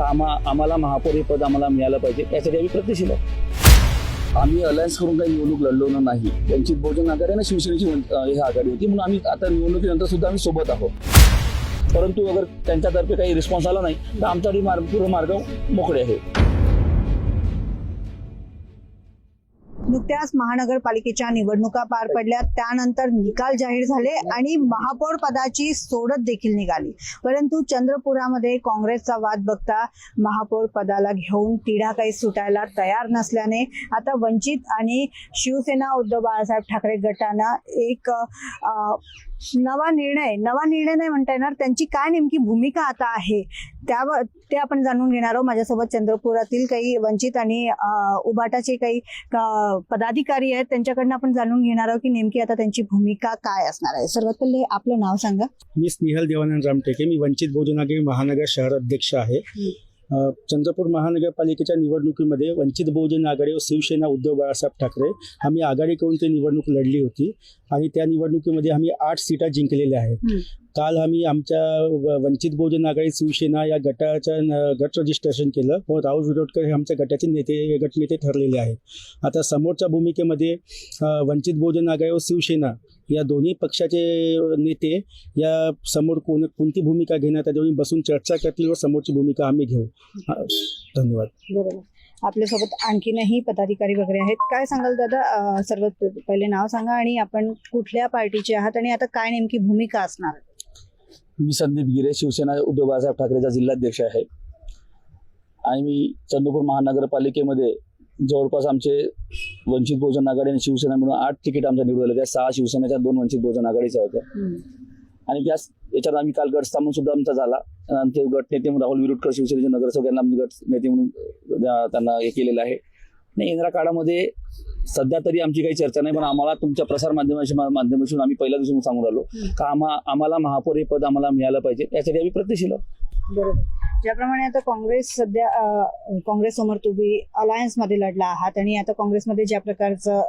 का आम्हा आम्हाला महापौर हे पद आम्हाला मिळालं पाहिजे यासाठी आम्ही प्रयत्नशील आहोत. आम्ही अलायन्स करून काही निवडणूक लढलो नाही. वंचित बहुजन आघाडी आणि शिवसेनेची हे आघाडी होती. म्हणून आम्ही आता निवडणुकीनंतर सुद्धा आम्ही सोबत आहोत. परंतु अगर त्यांच्यातर्फे काही रिस्पॉन्स आला नाही तर आमचा मार्ग पूर्ण मार्ग मोकळे आहे. नुकत्याच महानगरपालिकेच्या निवडणुका पार पडल्या त्यानंतर निकाल जाहीर झाले आणि महापौर पदाची सोडत देखील निघाली. परंतु चंद्रपुरामध्ये काँग्रेसचा वाद बघता महापौर पदाला घेऊन तिढा काही सुटायला तयार नसल्याने आता वंचित आणि शिवसेना उद्धव बाळासाहेब ठाकरे गटानं एक नवा निर्णय नवा निर्णय नाही म्हणता येणार. त्यांची काय नेमकी भूमिका आता आहे त्यावर ते आपण जाणून घेणार आहोत. माझ्यासोबत चंद्रपुरातील काही वंचित आणि उबाटाचे काही पदाधिकारी आहेत. त्यांच्याकडनं आपण जाणून घेणार आहोत की नेमकी आता त्यांची भूमिका काय असणार आहे. सर्वात पहिले आपलं नाव सांगा. मी स्नेहल देवानंद रामटेके. मी वंचित बहुजन महानगर शहर अध्यक्ष आहे. चंद्रपूर महानगरपालिकेच्या निवडणुकीमध्ये वंचित बहुजन आघाडी व शिवसेना उद्धव बाळासाहेब ठाकरे आम्ही आघाडी करून ते निवडणूक लढली होती. आणि त्या निवडणुकीमध्ये आम्ही आठ सीटा जिंकलेल्या आहेत. काल आम्ही आमच्या व- वंचित बहुजन आघाडी शिवसेना या गटाच्या न- गट रजिस्ट्रेशन केलं. व राहुल विरोडकर हे आमच्या गटाचे नेते गटनेते ठरलेले आहेत. आता समोरच्या भूमिकेमध्ये वंचित बहुजन आघाडी व शिवसेना या दोन्ही पक्षाचे नेते या समोर कोण कोणती भूमिका घेण्यात आली दोन्ही बसून चर्चा करतील व समोरची भूमिका आम्ही घेऊ. धन्यवाद. बरोबर. आपल्यासोबत आणखीनही पदाधिकारी वगैरे आहेत. काय सांगाल दादा? सर्वात पहिले नाव सांगा आणि आपण कुठल्या पार्टीचे आहात आणि आता काय नेमकी भूमिका असणार? आहे? मी संदीप गिरे शिवसेना उद्धव बाळासाहेब ठाकरेचा जिल्हाध्यक्ष आहे. आणि मी चंद्रपूर महानगरपालिकेमध्ये जवळपास आमचे वंचित बहुजन आघाडी आणि शिवसेना मिळून आठ तिकीट आमच्या निवडले त्या सहा शिवसेनेच्या दोन वंचित बहुजन आघाडीच्या होत्या. आणि त्याच याच्यात आम्ही काल गट स्थापन सुद्धा आमचा झाला. आमचे गट नेते म्हणून राहुल विरुटकर शिवसेनेचे नगरसेवक यांना आम्ही गट नेते म्हणून त्या- त्यांना हे केलेलं आहे. आणि येणाऱ्या काळामध्ये सध्या तरी आमची काही चर्चा नाही पण आम्हाला तुमच्या प्रसार माध्यमाच्या माध्यमातून आम्ही पहिल्या दिवशी सांगून राहिलो का आम्हा आम्हाला महापौर हे पद आम्हाला मिळालं पाहिजे यासाठी आम्ही आहोत. बरोबर. ज्याप्रमाणे आता काँग्रेस सध्या काँग्रेस समोर तुम्ही अलायन्समध्ये लढला आहात आणि आता काँग्रेसमध्ये ज्या प्रकारचं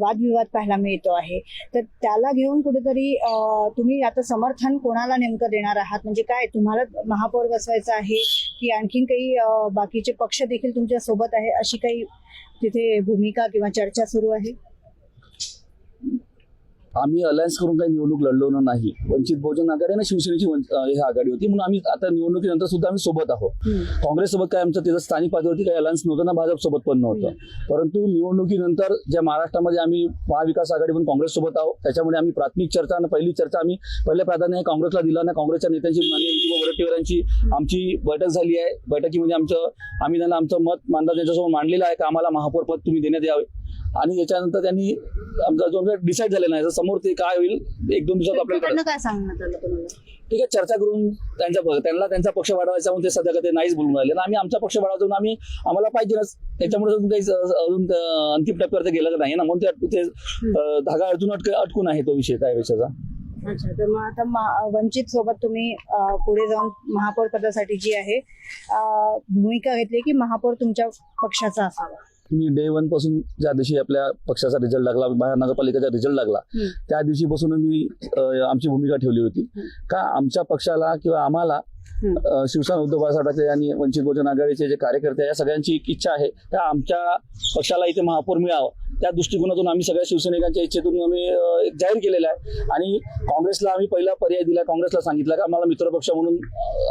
वादविवाद पाहायला मिळतो आहे तर त्याला घेऊन कुठेतरी तुम्ही आता समर्थन कोणाला नेमकं देणार आहात? म्हणजे काय तुम्हाला महापौर बसवायचं आहे की आणखीन काही बाकीचे पक्ष देखील तुमच्यासोबत आहे अशी काही तिथे भूमिका किंवा चर्चा सुरू आहे? आम्ही अलायन्स करून काही निवडणूक लढलो नाही. वंचित बहुजन आघाडी आणि शिवसेनेची ही आघाडी होती. म्हणून आम्ही आता निवडणुकीनंतर सुद्धा आम्ही सोबत आहोत. काँग्रेससोबत काय आमचं तिथं स्थानिक पातळीवरती काही अलायन्स नव्हतं ना भाजप सोबत पण नव्हतं. परंतु निवडणुकीनंतर ज्या महाराष्ट्रामध्ये आम्ही महाविकास आघाडी म्हणून काँग्रेस सोबत आहोत त्याच्यामुळे आम्ही प्राथमिक चर्चा आणि पहिली चर्चा आम्ही पहिल्या प्राधान्य काँग्रेसला दिला आणि काँग्रेसच्या नेत्यांची माननीय विजय वडेट्टीवार यांची आमची बैठक झाली आहे. बैठकीमध्ये आमचं आम्ही त्यांना आमचं मत मांडा त्यांच्यासमोर मांडलेलं आहे. का आम्हाला महापौर पद तुम्ही देण्यात यावे. आणि याच्यानंतर त्यांनी आमचा जो डिसाईड झालेला नाही समोर ते काय होईल एक दोन दिवसात आपल्याला काय सांगण्यात आलं तुम्हाला? ठीक आहे चर्चा करून त्यांचा त्यांना त्यांचा पक्ष वाढवायचा म्हणून ते सध्या कधी नाहीच बोलून राहिले. आम्ही आमचा पक्ष वाढवतो आम्ही आम्हाला पाहिजेच त्याच्यामुळे अजून काही अजून अंतिम टप्प्यावर गेलं नाही ना म्हणून ते- ते धागा अजून अटक अटकून आहे तो विषय त्या विषयाचा. अच्छा तर मग आता मा- वंचित सोबत तुम्ही पुढे जाऊन महापौर पदासाठी जी आहे भूमिका घेतली की महापौर तुमच्या पक्षाचा असावा. मी डे वनपासून ज्या दिवशी आपल्या पक्षाचा रिझल्ट लागला महानगरपालिकेचा रिझल्ट लागला. त्या दिवशीपासून मी आमची भूमिका ठेवली होती. का आमच्या पक्षाला किंवा आम्हाला शिवसेना उद्धव बाळासाहेब ठाकरे आणि वंचित बहुजन आघाडीचे जे कार्यकर्ते या सगळ्यांची इच्छा आहे का आमच्या पक्षाला इथे महापौर मिळावं त्या दृष्टिकोनातून आम्ही सगळ्या शिवसैनिकांच्या इच्छेतून आम्ही जाहीर केलेला आहे. आणि काँग्रेसला आम्ही पहिला पर्याय दिला काँग्रेसला सांगितलं का आम्हाला मित्रपक्ष म्हणून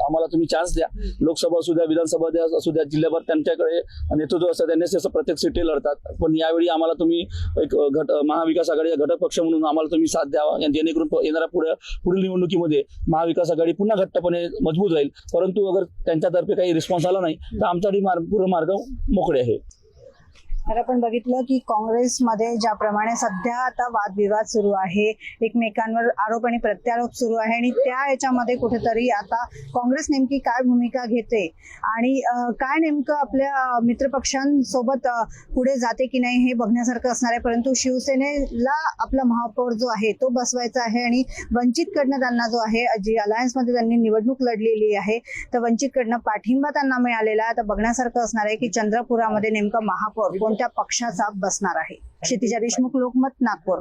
आम्हाला तुम्ही चान्स द्या. लोकसभा असू द्या विधानसभा द्या असू द्या जिल्ह्याभर त्यांच्याकडे नेतृत्व असतात त्यांनी असं प्रत्येक सिटी लढतात. पण यावेळी आम्हाला तुम्ही एक घट महाविकास आघाडीचा घटक पक्ष म्हणून आम्हाला तुम्ही साथ द्यावा जेणेकरून येणाऱ्या पुढे पुढील निवडणुकीमध्ये महाविकास आघाडी पुन्हा घट्टपणे मजबूत राहील. परंतु अगर त्यांच्यातर्फे काही रिस्पॉन्स आला नाही तर आमचा मार्ग पूर्ण मार्ग मोकळे आहे. तर आपण बघितलं की काँग्रेसमध्ये ज्याप्रमाणे सध्या आता वादविवाद सुरू आहे एकमेकांवर आरोप आणि प्रत्यारोप सुरू आहे आणि त्या याच्यामध्ये कुठेतरी आता काँग्रेस नेमकी काय भूमिका घेते आणि काय नेमकं आपल्या मित्रपक्षांसोबत पुढे जाते की नाही हे बघण्यासारखं असणार आहे. परंतु शिवसेनेला आपला महापौर जो आहे तो बसवायचा आहे आणि वंचितकडनं त्यांना जो आहे जी अलायन्समध्ये त्यांनी निवडणूक लढलेली आहे तर वंचितकडनं पाठिंबा त्यांना मिळालेला आहे. आता बघण्यासारखं असणार आहे की चंद्रपुरामध्ये नेमका महापौर कोण कोणत्या पक्षाचा बसणार आहे? क्षितिजा देशमुख लोकमत नागपूर.